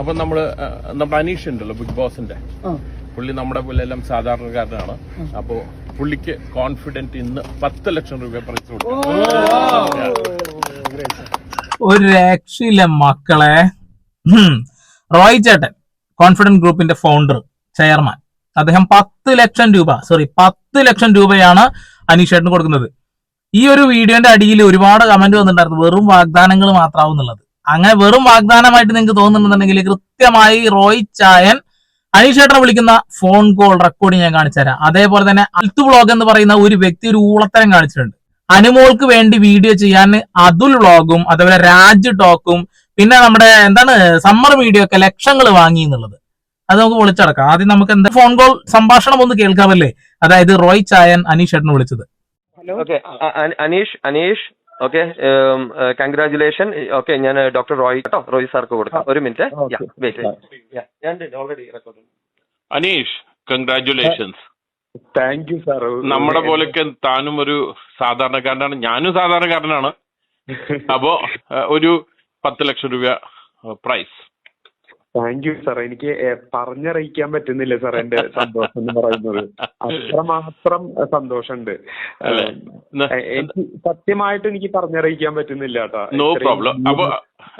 അപ്പൊ നമ്മൾ നമ്മുടെ അനീഷ് ഉണ്ടല്ലോ ബിഗ് ബോസിന്റെ. പുള്ളി നമ്മുടെ പോലെ എല്ലാം സാധാരണക്കാരനാണ് അപ്പോ പുള്ളിക്ക് കോൺഫിഡന്റ് ഇന്ന് പത്ത് ലക്ഷം രൂപ പ്രൈസ് കൊടുക്കും. ഒരു രക്ഷയില്ല മക്കളെ. റോയ് ചേട്ടൻ കോൺഫിഡന്റ് ഗ്രൂപ്പിന്റെ ഫൗണ്ടർ ചെയർമാൻ അദ്ദേഹം പത്ത് ലക്ഷം രൂപ സോറി പത്ത് ലക്ഷം രൂപയാണ് അനീഷ് ചേട്ടന് കൊടുക്കുന്നത്. ഈ ഒരു വീഡിയോന്റെ അടിയിൽ ഒരുപാട് കമന്റ് വന്നിട്ടുണ്ടായിരുന്നു. വെറും വാഗ്ദാനങ്ങൾ മാത്രമാവും എന്നുള്ളത്. അങ്ങനെ വെറും വാഗ്ദാനമായിട്ട് നിങ്ങൾക്ക് തോന്നുന്നുണ്ടെങ്കിൽ കൃത്യമായി റോയ് ചായൻ അനീഷ് ചേട്ടനെ വിളിക്കുന്ന ഫോൺ കോൾ റെക്കോർഡിംഗ് ഞാൻ കാണിച്ചു തരാം. അതേപോലെ തന്നെ അൽത്തു വ്ളോഗ് എന്ന് പറയുന്ന ഒരു വ്യക്തി ഒരു ഊളത്തരം കാണിച്ചിട്ടുണ്ട്. അനുമോൾക്ക് വേണ്ടി വീഡിയോ ചെയ്യാൻ അതുൽ വ്ളോഗും അതേപോലെ രാജ് ടോക്കും പിന്നെ നമ്മുടെ എന്താണ് സമ്മർ വീഡിയോ ഒക്കെ ലക്ഷങ്ങൾ വാങ്ങി എന്നുള്ളത്. അത് നമുക്ക് വിളിച്ചടക്കാം. ആദ്യം നമുക്ക് എന്താ ഫോൺ കോൾ സംഭാഷണം ഒന്ന് കേൾക്കാമല്ലേ? അതായത് റോയ് ചായൻ അനീഷ് ചേട്ടനെ വിളിച്ചത്. Hello Aneesh Aneesh okay congratulation okay ഞാൻ ഡോക്ടർ റോയ് കേട്ടോ റോയ് സാർക്ക് കൊടുക്കാം. ഒരു minute. Wait already record Aneesh congratulations thank you sir നമ്മുടെ പോലൊക്കെ താനും ഒരു സാധാരണക്കാരനാണ്. ഞാനും സാധാരണക്കാരനാണ്. അപ്പോ ഒരു പത്ത് ലക്ഷം രൂപ പ്രൈസ് താങ്ക് യു സാർ എനിക്ക് പറഞ്ഞറിയിക്കാൻ പറ്റുന്നില്ല സാർ എന്റെ സന്തോഷം എന്ന് പറയുന്നത്. അത്രമാത്രം സന്തോഷമുണ്ട്. എനിക്ക് സത്യമായിട്ട് എനിക്ക് പറഞ്ഞറിയിക്കാൻ പറ്റുന്നില്ല നോ പ്രോബ്ലം അപ്പൊ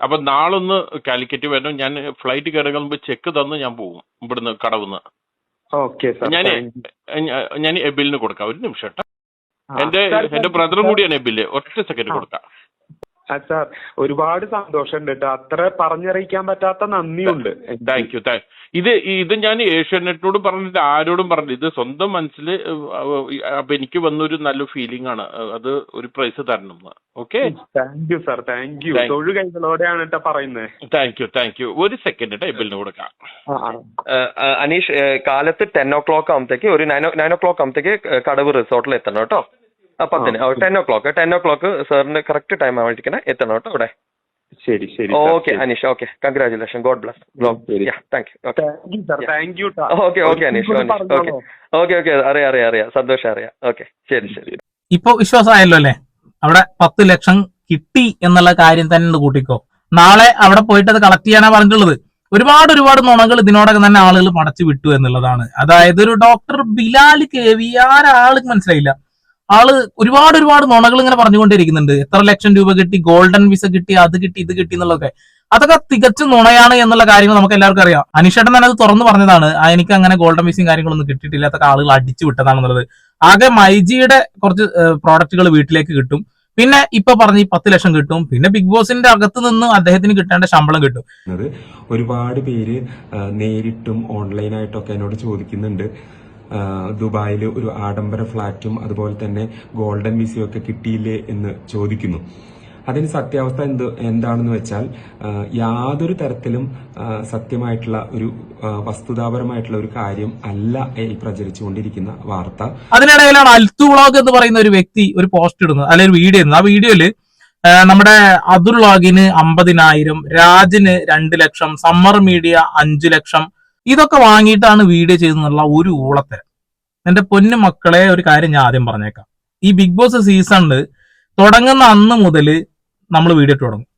അപ്പൊ നാളൊന്ന് കാലിക്കറ്റ് വരണം. ഞാൻ ഫ്ലൈറ്റ് കയറുന്ന മുമ്പ് ചെക്ക് തന്ന് ഞാൻ പോകും ഇവിടുന്ന് കടവുന്ന്. ഓക്കെ സാർ ഞാൻ. ഞാൻ എബിലിന് കൊടുക്കാം. ഒരു നിമിഷം എന്റെ എന്റെ ബ്രദറും കൂടിയാണ് എബിൽ. ഒറ്റ സെക്കൻഡ് കൊടുക്കാം. സാർ ഒരുപാട് സന്തോഷമുണ്ട് കേട്ടോ അത്ര പറഞ്ഞറിയിക്കാൻ പറ്റാത്ത നന്ദിയുണ്ട്. താങ്ക് യു താങ്ക് ഇത് ഇത് ഞാൻ ഏഷ്യാനെറ്റിനോടും പറഞ്ഞിട്ട് ആരോടും പറഞ്ഞില്ല ഇത് സ്വന്തം മനസ്സിൽ അപ്പൊ എനിക്ക് വന്നൊരു നല്ല ഫീലിംഗ് ആണ്. അത് ഒരു പ്രൈസ് തരണം okay thank you sir thank you. തൊഴിൽ തൊഴു കൈകളോടെയാണ് കേട്ടോ പറയുന്നത് താങ്ക് യു താങ്ക് യു. ഒരു സെക്കൻഡ് കേട്ടോ എബിലിന് കൊടുക്കാം. അനീഷ് കാലത്ത് ടെൻ ഓ ക്ലോക്ക് ആകുമ്പത്തേക്ക് ഒരു നയൻ ഒ ഓ ക്ലോക്ക് ആകുമ്പത്തേക്ക് കടവ് റിസോർട്ടിൽ എത്തണം കേട്ടോ. പത്തിന്. Ten o'clock ten o'clock സാറിന് കറക്റ്റ് ടൈം ആവാണ്ടിരിക്കണേ എത്തണം കേട്ടോ അവിടെ. ശരി ശരി. Okay. Aneesh. Okay. Congratulation God bless. Thank you okay. Okay okay Aneesh okay okay okay അറിയാം അറിയാം അറിയാം. സന്തോഷം അറിയാം. ഓക്കെ ശരി ശരി. ഇപ്പൊ വിശ്വാസമായല്ലോ അല്ലെ? അവിടെ പത്ത് ലക്ഷം കിട്ടി എന്നുള്ള കാര്യം തന്നെ കൂട്ടിക്കോ. നാളെ അവിടെ പോയിട്ട് അത് കളക്ട് ചെയ്യാനാ പറഞ്ഞിട്ടുള്ളത്. ഒരുപാട് ഒരുപാട് നുണകൾ ഇതിനോടൊക്കെ തന്നെ ആളുകൾ പടച്ചു വിട്ടു എന്നുള്ളതാണ്. അതായത് ഒരു ഡോക്ടർ ബിലാൽ കെ വി ആരാൾക്ക് മനസ്സിലായില്ല. ആൾ ഒരുപാട് ഒരുപാട് നുണകൾ ഇങ്ങനെ പറഞ്ഞുകൊണ്ടിരിക്കുന്നുണ്ട്. എത്ര ലക്ഷം രൂപ കിട്ടി ഗോൾഡൻ വിസ കിട്ടി അത് കിട്ടി ഇത് കിട്ടി എന്നുള്ളതൊക്കെ. അതൊക്കെ തികച്ചും നുണയാണ് എന്നുള്ള കാര്യങ്ങൾ നമുക്ക് എല്ലാവർക്കും അറിയാം. അനിഷേട്ടൻ തന്നെ അത് തുറന്നു പറഞ്ഞതാണ്. എനിക്ക് അങ്ങനെ ഗോൾഡൻ വിസയും കാര്യങ്ങളൊന്നും കിട്ടിയിട്ടില്ല അതൊക്കെ ആളുകൾ അടിച്ചു വിട്ടതാണെന്നുള്ളത്. ആകെ മൈജിയുടെ കുറച്ച് പ്രോഡക്റ്റുകൾ വീട്ടിലേക്ക് കിട്ടും. പിന്നെ ഇപ്പൊ പറഞ്ഞ് പത്ത് ലക്ഷം കിട്ടും. പിന്നെ ബിഗ് ബോസിന്റെ അകത്ത് നിന്ന് അദ്ദേഹത്തിന് കിട്ടേണ്ട ശമ്പളം കിട്ടും. ഒരുപാട് പേര് നേരിട്ടും ഓൺലൈനായിട്ടൊക്കെ എന്നോട് ചോദിക്കുന്നുണ്ട്. ദുബായിൽ ഒരു ആഡംബര ഫ്ളാറ്റും അതുപോലെ തന്നെ ഗോൾഡൻ വിസയും ഒക്കെ കിട്ടിയില്ലേ എന്ന് ചോദിക്കുന്നു. അതിന് സത്യാവസ്ഥ എന്ത് എന്താണെന്ന് വെച്ചാൽ യാതൊരു തരത്തിലും സത്യമായിട്ടുള്ള ഒരു വസ്തുതാപരമായിട്ടുള്ള ഒരു കാര്യം അല്ല ഈ പ്രചരിച്ചുകൊണ്ടിരിക്കുന്ന വാർത്ത. അതിനിടയിലാണ് അൽത്തു വ്ളോഗ് എന്ന് പറയുന്ന ഒരു വ്യക്തി ഒരു പോസ്റ്റ് ഇടുന്നത് അല്ലെങ്കിൽ ഒരു വീഡിയോ ഇടുന്നത്. ആ വീഡിയോയിൽ നമ്മുടെ അതുൽ വ്ളോഗിന് അമ്പതിനായിരം രാജിന് രണ്ട് ലക്ഷം സമ്മർ മീഡിയ അഞ്ചു ലക്ഷം ഇതൊക്കെ വാങ്ങിയിട്ടാണ് വീഡിയോ ചെയ്തെന്നുള്ള ഒരു ഊളത്തരം. എന്റെ പൊന്നു മക്കളെ ഒരു കാര്യം ഞാൻ ആദ്യം പറഞ്ഞേക്കാം. ഈ ബിഗ് ബോസ് സീസണിൽ തുടങ്ങുന്ന അന്ന് മുതൽ നമ്മൾ വീഡിയോ ഇട്ട് തുടങ്ങും.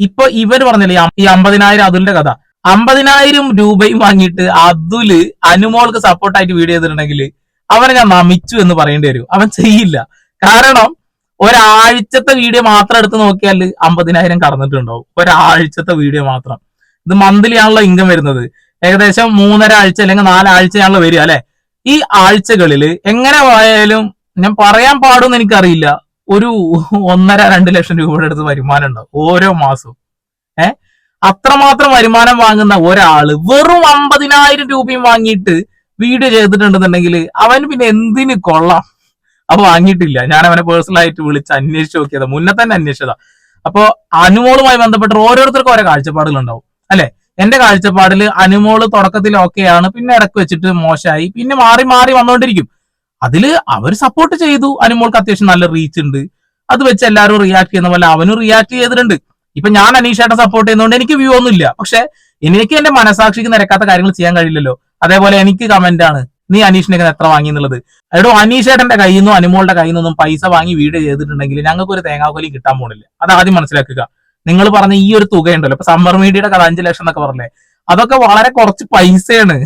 ഇപ്പൊ ഇവർ പറഞ്ഞില്ലേ ഈ അമ്പതിനായിരം അതുലിന്റെ കഥ. അമ്പതിനായിരം രൂപയും വാങ്ങിയിട്ട് അതുൽ അനുമോൾക്ക് സപ്പോർട്ടായിട്ട് വീഡിയോ ചെയ്തിട്ടുണ്ടെങ്കിൽ അവനെ ഞാൻ നമിച്ചു എന്ന് പറയേണ്ടി വരും. അവൻ ചെയ്യില്ല. കാരണം ഒരാഴ്ചത്തെ വീഡിയോ മാത്രം എടുത്ത് നോക്കിയാൽ അമ്പതിനായിരം കടന്നിട്ടുണ്ടാവും. ഒരാഴ്ചത്തെ വീഡിയോ മാത്രം. ഇത് മന്ത്ലി ആണല്ലോ ഇൻകം വരുന്നത്. ഏകദേശം മൂന്നര ആഴ്ച അല്ലെങ്കിൽ നാലാഴ്ചയാണല്ലോ വരിക അല്ലെ? ഈ ആഴ്ചകളിൽ എങ്ങനെ പോയാലും ഞാൻ പറയാൻ പാടുമെന്ന് എനിക്കറിയില്ല. ഒരു ഒന്നര രണ്ട് ലക്ഷം രൂപയുടെ അടുത്ത് വരുമാനം ഉണ്ടാവും ഓരോ മാസവും. ഏ? അത്രമാത്രം വരുമാനം വാങ്ങുന്ന ഒരാൾ വെറും അമ്പതിനായിരം രൂപയും വാങ്ങിയിട്ട് വീഡിയോ ചെയ്തിട്ടുണ്ടെന്നുണ്ടെങ്കിൽ അവൻ പിന്നെ എന്തിന് കൊള്ളാം? അപ്പൊ വാങ്ങിയിട്ടില്ല. ഞാൻ അവനെ പേഴ്സണൽ ആയിട്ട് വിളിച്ച് അന്വേഷിച്ച് നോക്കിയതാ. മുന്നേ തന്നെ അന്വേഷിച്ചതാ. അപ്പോ അനുമോളുമായി ബന്ധപ്പെട്ട് ഓരോരുത്തർക്കും ഓരോ കാഴ്ചപ്പാടുകൾ ഉണ്ടാവും അല്ലെ? എന്റെ കാഴ്ചപ്പാടിൽ അനുമോൾ തുടക്കത്തിൽ ഓക്കെയാണ് പിന്നെ ഇടയ്ക്ക് വെച്ചിട്ട് മോശമായി പിന്നെ മാറി മാറി വന്നുകൊണ്ടിരിക്കും അതിൽ അവർ സപ്പോർട്ട് ചെയ്തു. അനുമോൾക്ക് അത്യാവശ്യം നല്ല റീച്ച് ഉണ്ട്. അത് വെച്ച് എല്ലാവരും റിയാക്ട് ചെയ്യുന്ന പോലെ അവനും റിയാക്ട് ചെയ്തിട്ടുണ്ട്. ഇപ്പൊ ഞാൻ അനീഷേട്ട സപ്പോർട്ട് ചെയ്യുന്നതുകൊണ്ട് എനിക്ക് വ്യൂ ഒന്നുമില്ല പക്ഷെ എനിക്ക് എന്റെ മനസാക്ഷിക്ക് നിരക്കാത്ത കാര്യങ്ങൾ ചെയ്യാൻ കഴിയില്ലല്ലോ. അതേപോലെ എനിക്ക് കമന്റ് ആണ് നീ അനീഷിനെ എത്ര വാങ്ങി എന്നുള്ളത്? എടോ അനീഷേട്ടന്റെ കയ്യിൽ നിന്നും അനുമോളുടെ കയ്യിൽ നിന്നും പൈസ വാങ്ങി വീഡിയോ ചെയ്തിട്ടുണ്ടെങ്കിൽ ഞങ്ങൾക്ക് ഒരു തേങ്ങാക്കൊലി കിട്ടാൻ പോണില്ല. അത് ആദ്യം മനസ്സിലാക്കുക. നിങ്ങൾ പറഞ്ഞ ഈ ഒരു തുകയുണ്ടല്ലോ. ഇപ്പൊ സമ്മർ മീഡിയയുടെ കഥ അഞ്ചു ലക്ഷം എന്നൊക്കെ പറഞ്ഞേ അതൊക്കെ വളരെ കുറച്ച് പൈസയാണ്.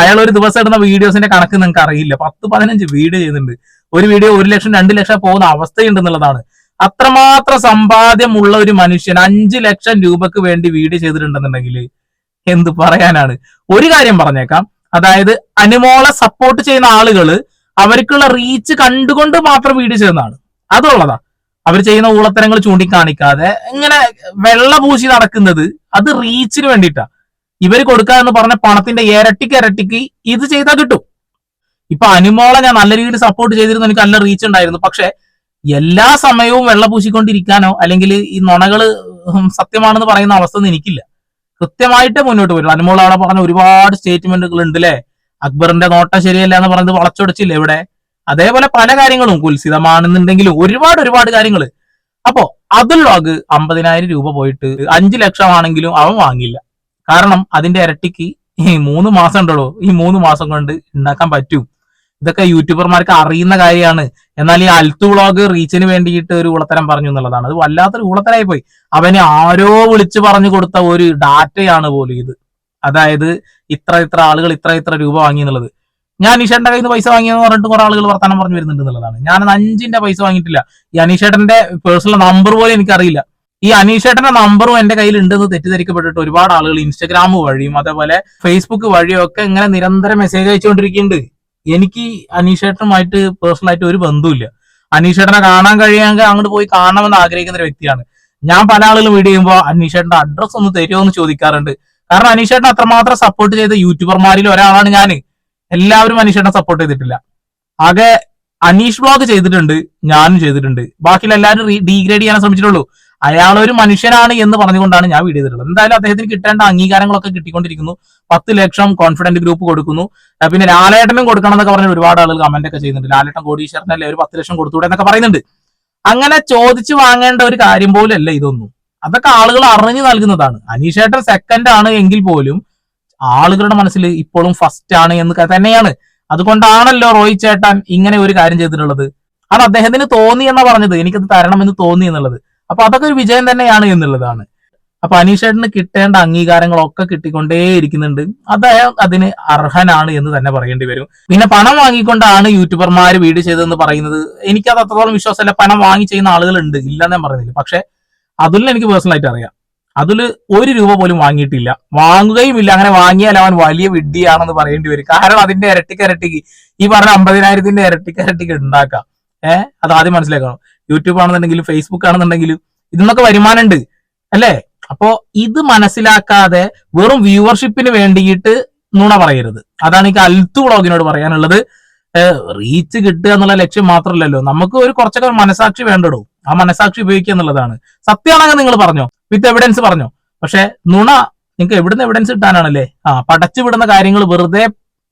അയാൾ ഒരു ദിവസം ഇടുന്ന വീഡിയോസിന്റെ കണക്ക് നിങ്ങൾക്ക് അറിയില്ല. പത്ത് പതിനഞ്ച് വീഡിയോ ചെയ്യുന്നുണ്ട്. ഒരു വീഡിയോ ഒരു ലക്ഷം രണ്ട് ലക്ഷം പോകുന്ന അവസ്ഥയുണ്ടെന്നുള്ളതാണ്. അത്രമാത്രം സമ്പാദ്യമുള്ള ഒരു മനുഷ്യൻ അഞ്ചു ലക്ഷം രൂപക്ക് വേണ്ടി വീഡിയോ ചെയ്തിട്ടുണ്ടെന്നുണ്ടെങ്കിൽ എന്ത് പറയാനാണ്? ഒരു കാര്യം പറഞ്ഞേക്കാം. അതായത് അനുമോളെ സപ്പോർട്ട് ചെയ്യുന്ന ആളുകൾ അവർക്കുള്ള റീച്ച് കണ്ടുകൊണ്ട് മാത്രം വീഡിയോ ചെയ്യുന്നതാണ്. അതുള്ളതാ. അവർ ചെയ്യുന്ന ഊളത്തരങ്ങൾ ചൂണ്ടിക്കാണിക്കാതെ ഇങ്ങനെ വെള്ള പൂശി നടക്കുന്നത് അത് റീച്ചിന് വേണ്ടിയിട്ടാ. ഇവർ കൊടുക്കുക എന്ന് പറഞ്ഞ പണത്തിന്റെ ഇരട്ടിക്ക് ഇരട്ടിക്ക് ഇത് ചെയ്താൽ കിട്ടും. ഇപ്പൊ അനുമോളെ ഞാൻ നല്ല രീതിയിൽ സപ്പോർട്ട് ചെയ്തിരുന്നു എനിക്ക് നല്ല റീച്ച് ഉണ്ടായിരുന്നു. പക്ഷെ എല്ലാ സമയവും വെള്ള പൂശിക്കൊണ്ടിരിക്കാനോ അല്ലെങ്കിൽ ഈ നുണകൾ സത്യമാണെന്ന് പറയുന്ന അവസ്ഥ ഒന്നും എനിക്കില്ല. കൃത്യമായിട്ട് മുന്നോട്ട് വരും അനുമോൾ അവിടെ പറഞ്ഞ ഒരുപാട് സ്റ്റേറ്റ്മെന്റുകൾ ഉണ്ട് അല്ലേ അക്ബറിന്റെ നോട്ടം ശരിയല്ല എന്ന് പറഞ്ഞത് വളച്ചൊടിച്ചില്ല ഇവിടെ? അതേപോലെ പല കാര്യങ്ങളും കുൽസിതമാണെന്നുണ്ടെങ്കിലും ഒരുപാട് ഒരുപാട് കാര്യങ്ങൾ അപ്പോ അതുൽ ലോഗ് അമ്പതിനായിരം രൂപ പോയിട്ട് അഞ്ചു ലക്ഷം ആണെങ്കിലും അവൻ വാങ്ങില്ല കാരണം അതിന്റെ ഇരട്ടിക്ക് ഈ മൂന്ന് മാസം ഉണ്ടല്ലോ ഈ മൂന്ന് മാസം കൊണ്ട് ഉണ്ടാക്കാൻ പറ്റും. ഇതൊക്കെ യൂട്യൂബർമാർക്ക് അറിയുന്ന കാര്യമാണ്. എന്നാൽ ഈ അൽത്തു വ്ളോഗ് റീച്ചിന് വേണ്ടിയിട്ട് ഒരു ഉളത്തരം പറഞ്ഞു എന്നുള്ളതാണ്. അത് വല്ലാത്തൊരു ഉളത്തരായി പോയി. അവന് ആരോ വിളിച്ചു പറഞ്ഞു കൊടുത്ത ഒരു ഡാറ്റയാണ് പോലും ഇത്. അതായത് ഇത്ര ഇത്ര ആളുകൾ ഇത്ര ഇത്ര രൂപ വാങ്ങി എന്നുള്ളത്. ഞാൻ അനീഷേട്ടന്റെ കയ്യിൽ നിന്ന് പൈസ വാങ്ങിയെന്ന് പറഞ്ഞിട്ട് കുറെ ആളുകൾ വർത്തമാനം പറഞ്ഞു വരുന്നുണ്ട് എന്നുള്ളതാണ്. ഞാൻ അഞ്ചിന്റെ പൈസ വാങ്ങിയിട്ടില്ല. ഈ അനീഷേട്ടന്റെ പേഴ്സണൽ നമ്പർ പോലും എനിക്കറിയില്ല. ഈ അനീഷേട്ടന്റെ നമ്പറും എന്റെ കയ്യിൽ ഉണ്ടെന്ന് തെറ്റിദ്ധരിക്കപ്പെട്ടിട്ട് ഒരുപാട് ആളുകൾ ഇൻസ്റ്റഗ്രാം വഴിയും അതേപോലെ ഫേസ്ബുക്ക് വഴിയും ഒക്കെ ഇങ്ങനെ നിരന്തരം മെസ്സേജ് അയച്ചുകൊണ്ടിരിക്കുന്നുണ്ട്. എനിക്ക് അനീഷേട്ടനുമായിട്ട് പേഴ്സണൽ ആയിട്ട് ഒരു ബന്ധവുമില്ല. അനീഷേട്ടനെ കാണാൻ കഴിയാമെങ്കിൽ അങ്ങോട്ട് പോയി കാണണമെന്ന് ആഗ്രഹിക്കുന്ന ഒരു വ്യക്തിയാണ്. ഞാൻ പല ആളുകളും വീഡിയോ ചെയ്യുമ്പോൾ അനീഷേട്ടന്റെ അഡ്രസ്സ് ഒന്ന് തരുമോ എന്ന് ചോദിക്കാറുണ്ട്. കാരണം അനീഷേട്ടൻ അത്രമാത്രം സപ്പോർട്ട് ചെയ്ത യൂട്യൂബർമാരിൽ ഒരാളാണ് ഞാൻ എല്ലാവരും അനീഷേട്ടനെ സപ്പോർട്ട് ചെയ്തിട്ടില്ല. ആകെ അനീഷ് ബ്ലോഗ് ചെയ്തിട്ടുണ്ട് ഞാനും ചെയ്തിട്ടുണ്ട്. ബാക്കിയുള്ള എല്ലാവരും ഡീഗ്രേഡ് ചെയ്യാൻ ശ്രമിച്ചിട്ടുള്ളൂ. അയാൾ ഒരു മനുഷ്യനാണ് എന്ന് പറഞ്ഞുകൊണ്ടാണ് ഞാൻ വീഡിയോ ചെയ്തിട്ടുള്ളത് എന്തായാലും അദ്ദേഹത്തിന് കിട്ടേണ്ട അംഗീകാരങ്ങളൊക്കെ കിട്ടിക്കൊണ്ടിരിക്കുന്നു. പത്ത് ലക്ഷം കോൺഫിഡന്റ് ഗ്രൂപ്പ് കൊടുക്കുന്നു. പിന്നെ ലാലേട്ടനും കൊടുക്കണം എന്നൊക്കെ പറഞ്ഞ് ഒരുപാട് ആളുകൾ കമന്റ് ഒക്കെ ചെയ്യുന്നുണ്ട്. ലാലേട്ടൻ കോടീശ്വരനല്ലേ ഒരു പത്ത് ലക്ഷം കൊടുത്തൂടെ എന്നൊക്കെ പറയുന്നുണ്ട്. അങ്ങനെ ചോദിച്ചു വാങ്ങേണ്ട ഒരു കാര്യം പോലും അല്ല ഇതൊന്നും. അതൊക്കെ ആളുകൾ അറിഞ്ഞു നൽകുന്നതാണ്. അനീഷേട്ടൻ സെക്കൻഡ് ആണ് എങ്കിൽ പോലും ആളുകളുടെ മനസ്സിൽ ഇപ്പോഴും ഫസ്റ്റ് ആണ് എന്ന് തന്നെയാണ്. അതുകൊണ്ടാണല്ലോ റോയ് ചേട്ടൻ ഇങ്ങനെ ഒരു കാര്യം ചെയ്തിട്ടുള്ളത്. അത് അദ്ദേഹത്തിന് തോന്നി എന്നാ പറഞ്ഞത്. എനിക്കത് തരണം എന്ന് തോന്നി എന്നുള്ളത്. അപ്പൊ അതൊക്കെ ഒരു വിജയം തന്നെയാണ് എന്നുള്ളതാണ്. അപ്പൊ അനീഷേട്ടന് കിട്ടേണ്ട അംഗീകാരങ്ങളൊക്കെ കിട്ടിക്കൊണ്ടേ ഇരിക്കുന്നുണ്ട് അദ്ദേഹം അതിന് അർഹനാണ് എന്ന് തന്നെ പറയേണ്ടി വരും. പിന്നെ പണം വാങ്ങിക്കൊണ്ടാണ് യൂട്യൂബർമാർ വീഡിയോ ചെയ്തതെന്ന് പറയുന്നത്. എനിക്കത് അത്രത്തോളം വിശ്വാസമല്ല. പണം വാങ്ങി ചെയ്യുന്ന ആളുകളുണ്ട്. ഇല്ലെന്ന് ഞാൻ പറയുന്നില്ല പക്ഷെ അതിൽ എനിക്ക് പേഴ്സണലായിട്ട് അറിയാം. അതിൽ ഒരു രൂപ പോലും വാങ്ങിയിട്ടില്ല. വാങ്ങുകയും ഇല്ല. അങ്ങനെ വാങ്ങിയാൽ അവൻ വലിയ വിഡ്ഢിയാണെന്ന് പറയേണ്ടി വരും. കാരണം അതിന്റെ ഇരട്ടിക്ക് ഇരട്ടിക്ക് ഈ പറഞ്ഞ അമ്പതിനായിരത്തിന്റെ ഇരട്ടിക്ക് ഇരട്ടിക്ക് ഉണ്ടാക്കാം. ഏഹ് അത് ആദ്യം മനസ്സിലാക്കണം. യൂട്യൂബ് ആണെന്നുണ്ടെങ്കിലും ഫേസ്ബുക്ക് ആണെന്നുണ്ടെങ്കിലും ഇതിന്നൊക്കെ വരുമാനമുണ്ട്. അല്ലേ? അപ്പോ ഇത് മനസ്സിലാക്കാതെ വെറും വ്യൂവർഷിപ്പിന് വേണ്ടിയിട്ട് നുണ പറയരുത്. അതാണ് എനിക്ക് അൽത്തു വ്ളോഗിനോട് പറയാനുള്ളത്. റീച്ച് കിട്ടുക എന്നുള്ള ലക്ഷ്യം മാത്രമല്ലല്ലോ. നമുക്ക് ഒരു കുറച്ചൊക്കെ മനസാക്ഷി വേണ്ടടോ. ആ മനസാക്ഷി ഉപയോഗിക്കുക എന്നുള്ളതാണ്. സത്യമാണെങ്കിൽ നിങ്ങൾ പറഞ്ഞോ? വിത്ത് എവിഡൻസ് പറഞ്ഞു. പക്ഷെ നുണ നിങ്ങൾക്ക് എവിടുന്ന് എവിഡൻസ് കിട്ടാനാണല്ലേ? ആ പടച്ചു വിടുന്ന കാര്യങ്ങൾ വെറുതെ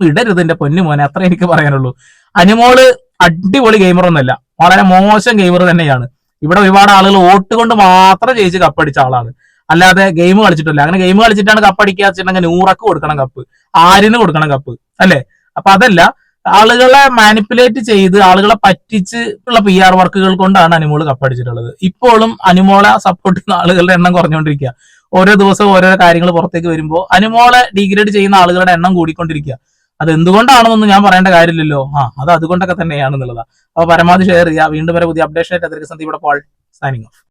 ഇടരുത് എന്റെ പൊന്നു മോനെ. അത്ര എനിക്ക് പറയാനുള്ളൂ. അനുമോൾ അടിപൊളി ഗെയിമർ ഒന്നല്ല. വളരെ മോശം ഗെയിമർ തന്നെയാണ്. ഇവിടെ ഒരുപാട് ആളുകൾ വോട്ട് കൊണ്ട് മാത്രം ജയിച്ച് കപ്പടിച്ച ആളാണ്. അല്ലാതെ ഗെയിം കളിച്ചിട്ടില്ല. അങ്ങനെ ഗെയിം കളിച്ചിട്ടാണ് കപ്പടിക്കുക വെച്ചിട്ടുണ്ടെങ്കിൽ നൂറക്ക് കൊടുക്കണം കപ്പ് ആരിന് കൊടുക്കണം കപ്പ് അല്ലേ? അപ്പൊ അതല്ല ആളുകളെ മാനിപ്പുലേറ്റ് ചെയ്ത് ആളുകളെ പറ്റിച്ച് ഉള്ള പി ആർ വർക്കുകൾ കൊണ്ടാണ് അനുമോൾ കപ്പടിച്ചിട്ടുള്ളത് ഇപ്പോഴും അനുമോളെ സപ്പോർട്ട് ചെയ്യുന്ന ആളുകളുടെ എണ്ണം കുറഞ്ഞുകൊണ്ടിരിക്കുക ഓരോ ദിവസവും ഓരോ കാര്യങ്ങൾ പുറത്തേക്ക് വരുമ്പോൾ അനുമോളെ ഡിഗ്രേഡ് ചെയ്യുന്ന ആളുകളുടെ എണ്ണം കൂടിക്കൊണ്ടിരിക്കുക അത് എന്തുകൊണ്ടാണെന്നൊന്നും ഞാൻ പറയേണ്ട കാര്യമില്ലല്ലോ. ആ അത് അതുകൊണ്ടൊക്കെ തന്നെയാണെന്നുള്ളതാണ് അപ്പൊ പരമാവധി ഷെയർ ചെയ്യുക. വീണ്ടും വരെ പുതിയ അപ്ഡേഷൻ ആയിട്ട് അതിലേക്ക് സന്ധി ഇവിടെ പോൾ സൈനിങ് ഓഫ്